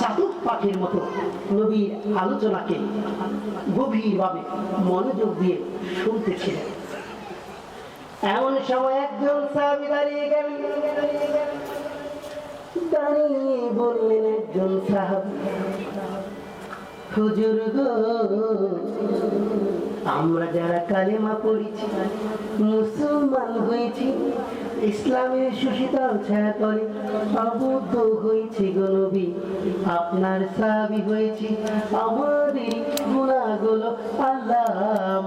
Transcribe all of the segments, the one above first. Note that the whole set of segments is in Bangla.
চাতক পাখির মতো। নবীর আলোচনাকে গভীরভাবে মনোযোগ দিয়ে শুনতেছিলেন। এমন সময় একজন সাহাবি দাঁড়িয়ে গেলেন দাঁড়িয়ে বললেন একজন সাহাবি, হুজুর গো আমরা যারা কালেমা পড়েছি, মুসলমান হয়েছি, ইসলামের সুশীতল ছায়া তলে আবদ্ধ হয়েছি গো নবী। আপনার সাবি হয়েছি, আমাদের গুণাগুলো আল্লাহ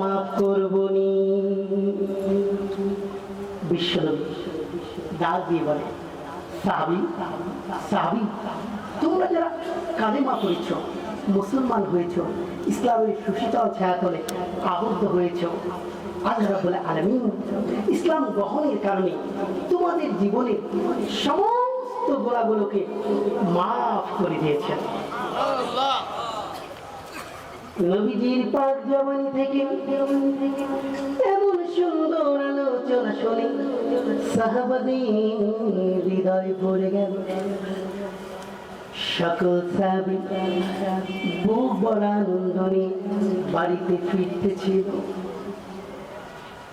মাফ করবনি। বিশ্বনবী, ডাক দিয়ে বলে সাবি সাহাবি, তোমরা যারা কালেমা করেছ মুসলমান হয়েছ, ইসলামের সুশীতল ছায়াতলে আবদ্ধ হয়েছ। আল্লাহ রাব্বুল আলামিন ইসলাম গ্রহণের কারণে তোমাদের জীবনের সমস্ত গোড়াগুলোকে মাফ করে দিয়েছেন। নবীজির পাক জবানি থেকে এমন সুন্দর আলোচনা শুনে সাহাবাদের হৃদয় পড়ে গেল। সকল সাহাবী বুক বড় আনন্দ নিয়ে বাড়িতে ফিরতেছিল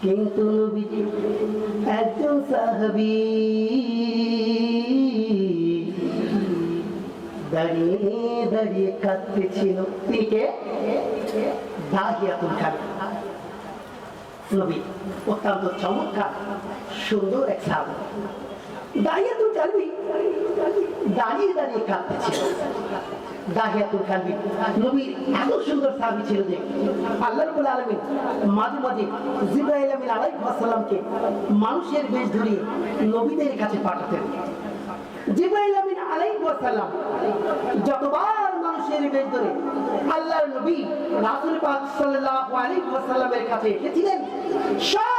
কিন্তু নবীজি একজন সাহাবী দাঁড়িয়ে দাঁড়িয়ে কাঁদতেছিল। তিনি কে দাহিয়াতুল খান। নবী, অত্যন্ত চমৎকার, সুন্দর এক সাহাবী। দাহিয়াতুল দাঁড়িয়ে দাঁড়িয়ে নবীর এত সুন্দর ছিল যে আল্লাহ মাঝে মাঝে জিব্রাইল আমিন আলাইহিস সালামকে মানুষের বেশ ধরিয়ে নবীদের কাছে পাঠাতেন। জিব্রাইল আমিন আলাইহিস সালাম যতবার মানুষের বেশ ধরে আল্লাহর নবী রাসূল পাক আলাইহি ওয়াসাল্লামের কাছে এসেছিলেন, সব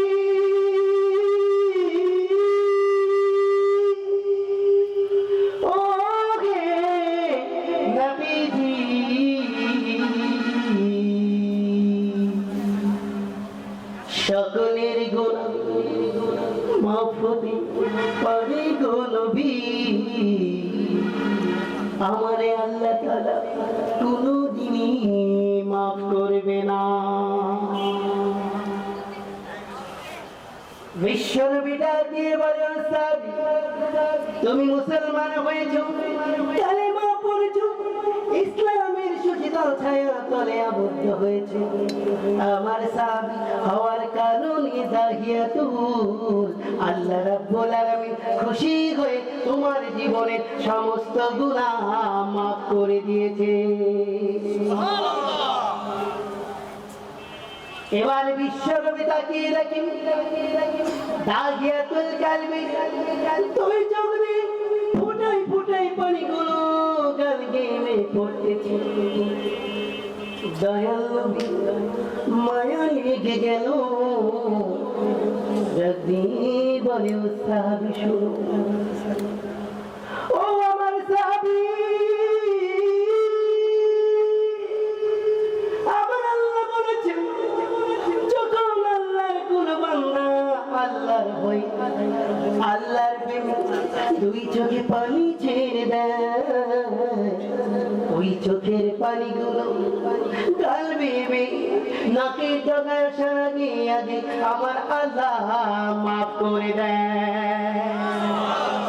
আমারে আল্লাহ কোনো দিনই মাফ করবে না। বিশ্বনবীটা দিয়ে বলে তুমি মুসলমান ইসলামের ছায়া তলে আবদ্ধ হয়েছে। আমার সাহাবী হওয়ার কারণে দাহিয়াতুল আল্লাহ রাব্বুল আলামিন খুশি তোমার জীবনের সমস্ত গুনাহ মাফ করে দিয়েছে। এবার বিশ্বকবি তাকিয়ে রাখি দাগিয়াতুল কালবি ফুটাই ফুটাই পানিগুলো গাল গেমে পড়তেছে। দয়াল মায়া লেগে গেল যদি সাহাবি ও আমার সাহাবি, আমার আল্লাহ বলেছেন যখন আল্লাহর কোন বান্দা আল্লাহর বই আল্লাহর দুই চোখে পানি ছেড়ে দেয় ওই চোখের পানিগুলো গাল বেবে নাকে ডগার আমার আল্লাহ মাফ করে দেয়।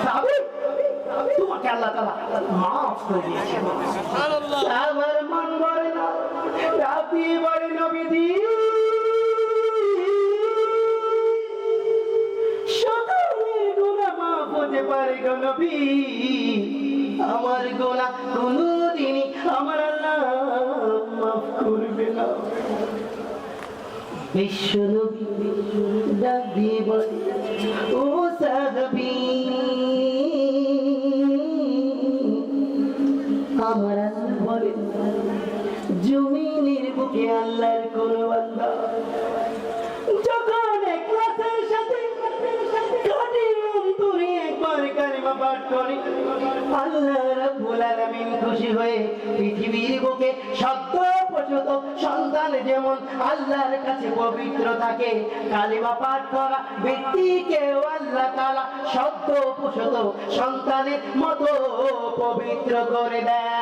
সাবির, তোমাকে আল্লাহ তালা মাফ করে দিয়েছে। আমার মন বলে না রাতি বলে নবীজি। দিয়ে বলে ও সাহাবী আমার আল্লাহ জমিনের বুকে আল্লাহর কোন বান্দা সন্তান যেমন আল্লাহর কাছে পবিত্র থাকে, কালিমা পাঠ করা ব্যক্তিকেও আল্লাহ সন্তানের মতো পবিত্র করে দেয়।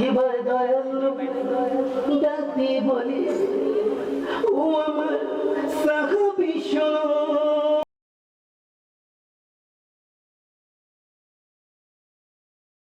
এবার দয়াল নবী ডাক দিয়ে বলে ও আমার সাহাবি শোনো।